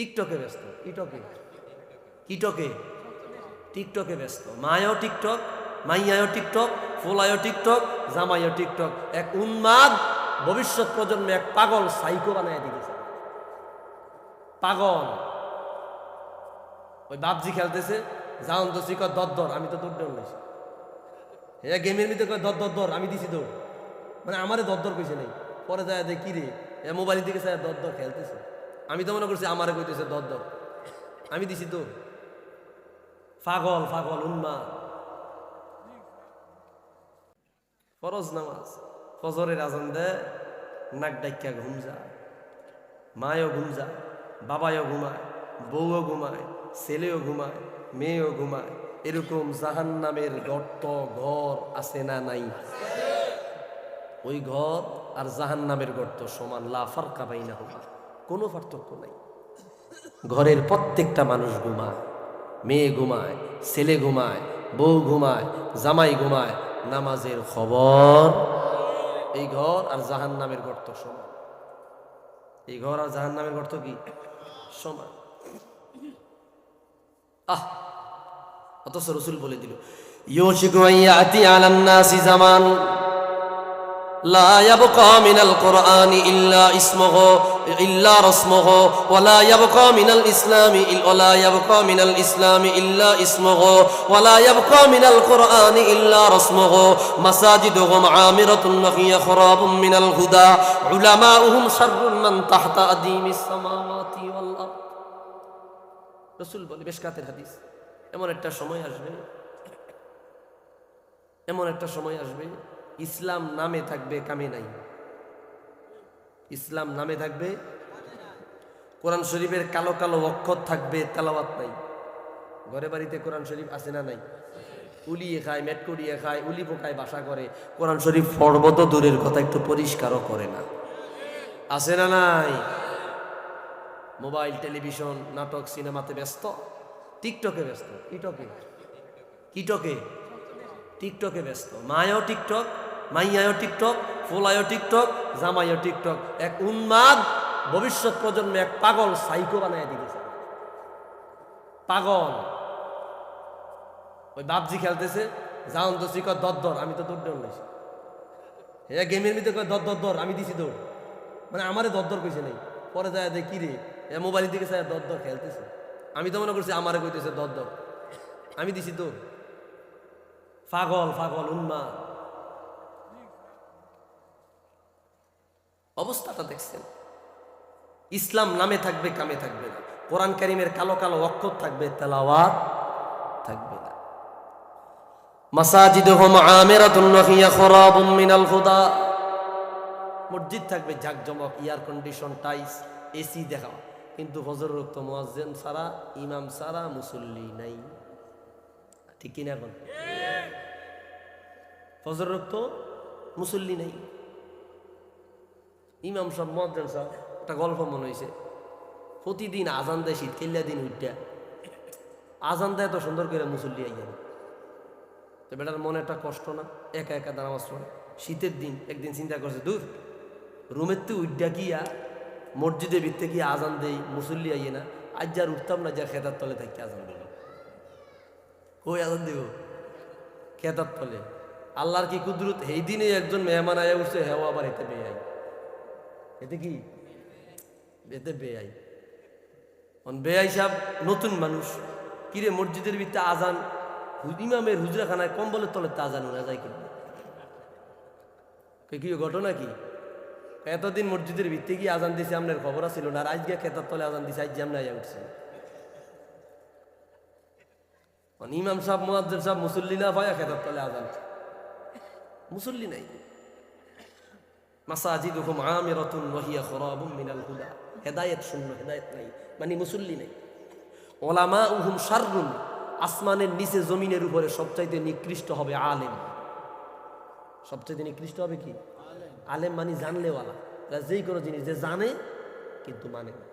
টিকটকে ব্যস্ত। ইটকে। ইটকে। টিকটকে ব্যস্ত। মায়ও টিকটক মাইয়ায়ও টিকটক, ফোলায়ও টিকটক, জামাইও টিকটক। এক উন্মাদ ভবিষ্যৎ প্রজন্মে এক পাগল সাইকো বানায় দিতেছে পাগল। ওই বাপজি খেলতেছে যাওন তো শিখ দর দর, আমি তো দৌড় দৌড় লাইছি হ্যাঁ গেমের ভিতরে কয়, দর দর দর, আমি দিছি দৌড়। মানে আমারে দর দর কইছে নাই। পরে যায় দেখ কি রে মোবাইল দিকে স্যার দর দর খেলতেছে। আমি তো মনে করছি আমারে কইতেছে দর দর আমি দিছি দৌড় পাগল পাগল উন্মাদ ফরজ নামাজ, ফজরের আজান দেয় নাক ডাইকা ঘুম যায়। মায়ও ঘুম যায়, বাবায়ও ঘুমায়, বউও ঘুমায়, ছেলেও ঘুমায়, মেয়েও ঘুমায়। এরকম জাহান নামের গর্ত, ঘর আছে না নাই? ওই ঘর আর জাহান নামের গর্ত সমান লাফার কাবাই না হোক কোনো পার্থক্য নাই। ঘরের প্রত্যেকটা মানুষ ঘুমায়, মেয়ে ঘুমায়, ছেলে ঘুমায়, বউ ঘুমায়, জামাই ঘুমায়, নামাজের খবর এই ঘর আর জাহান নামের গর্ত সমান। এই ঘর আর জাহান নামের গর্ত কি? সমান। আহ! অথচ রসুল বলে দিল, ইউশিকু আন ইয়াতি আলান নাসি জামান। لا يبقى من القرآن إلا اسمه إلا رسمه ولا يبقى من الإسلام إل- ولا يبقى من الإسلام إلا اسمه ولا يبقى من القرآن إلا رسمه مساجدهم عامرة وهي خراب من الهدى علماؤهم شر من تحت أديم السماوات والأرض রসুল বলে বেশ কাতের হাদিস এমন একটা সময় আসবে এমন একটা সময় আসবে ইসলাম নামে থাকবে কামে নাই। ইসলাম নামে থাকবে? কোরআন শরীফের কালো কালো অক্ষর থাকবে, তেলাওয়াত নাই। ঘরে বাড়িতে কোরআন শরীফ আছে না নাই? উলিয়ে খায় মেটকুড়িয়ে খায়, উলি পোকায় বাসা করে। কোরআন শরীফ পর্বত দূরের কথা, একটু পরিষ্কারও করে না। আছে না নাই? মোবাইল, টেলিভিশন, নাটক, সিনেমাতে ব্যস্ত? টিকটকে ব্যস্ত। ইটকে কিটকে টিকটকে ব্যস্ত। মায়ও টিকটক মাইয়ায়ও টিকটক ফোলায়ও টিকটক, জামাইও টিকটক। এক উন্মাদ ভবিষ্যৎ প্রজন্মে এক পাগল সাইকো বানায় দিতেছে পাগল। ওই বাপজি খেলতেছে যাওন তো শিখ দর আমি তো দৌড় দৌড় লাইছি হ্যাঁ গেমের ভিতরে কয় দর দর আমি দিছি দৌড়। মানে আমারে দর দর কইছে নাই। পরে যায় দেখ, কি রে, এ মোবাইল দিকে স্যার দর দর খেলতেছে। আমি তো মনে করছি, আমারে কইতেছে দর দর আমি দিছি দৌড়। পাগল পাগল উন্মা অবস্থাটা দেখছেন। ইসলাম নামে থাকবে, কামে থাকবে না। কোরআন কারিমের কালো কালো অক্ষর থাকবে, তেলাওয়াত থাকবে না। মাসাজিদুহুম আমিরাতুন ওয়া হিয়া মিনাল মসজিদ থাকবে জাকজমক, এয়ার কন্ডিশন টাইস এসি দেখা কিন্তু হজর রক্ত মুয়াজ্জিন সারা ইমাম সারা মুসল্লি নাই। ঠিক কিনা এখন? ফজর রক্ত মুসল্লি নাই। ইমাম সব মহাজন একটা গল্প মনে হয়েছে প্রতিদিন আজান দেয় শীত, কেল্লা দিন উঠটা আজান দেয় তো সুন্দর করে মুসল্লি আইয়া তো বেটার মনে একটা কষ্ট না? একা একা নামাজ পড়ে শীতের দিন, একদিন চিন্তা করছে, দূর রুমের তো উড্ডা গিয়া মসজিদে ভিত্তে গিয়ে আজান দেই? মুসল্লি আইয়ে না? আজ যার উঠতাম না যা খেতার তলে থাকি আজান দেব কই আজান দেব? খেতার তলে। আল্লাহর কি কুদরত? এই দিনে একজন মেহমান আয়া উঠছে, হেও আবার এতে বেআই এতে কি? এতে বেআই। বেআই সাহেব নতুন মানুষ। কিরে মসজিদের ভিতরে আজান? ইমামের হুজরাখানায় কম্বলের তলে আজান ওরা যায় কি ঘটনা কি? এতদিন মসজিদের ভিত্তি গিয়ে আজান দিছে আপনার খবর ছিল না? আর আজকে খেতার তলে আজান দিছে আজ আমরা উঠছে। ইমাম সাহেব, মুয়াজ্জিন সাহেব মুসল্লি না ভাইয়া খেতার তলে আজান? মুসল্লি নাই। মাসাজিদুহুম আমিরাতুন ওয়া হিয়া খরাবুম মিনাল হুদা। হেদায়েত শূন্য হেদায়েত নাই মানে মুসল্লি নাই। ওলামা উহুম শাররুন আসমানের নিচে জমিনের উপরে সবচাইতে নিকৃষ্ট হবে আলেম। সবচাইতে নিকৃষ্ট হবে কি? আলেম। মানে জানলেওয়ালা। যে কোনো জিনিস যে জানে কিন্তু মানে না।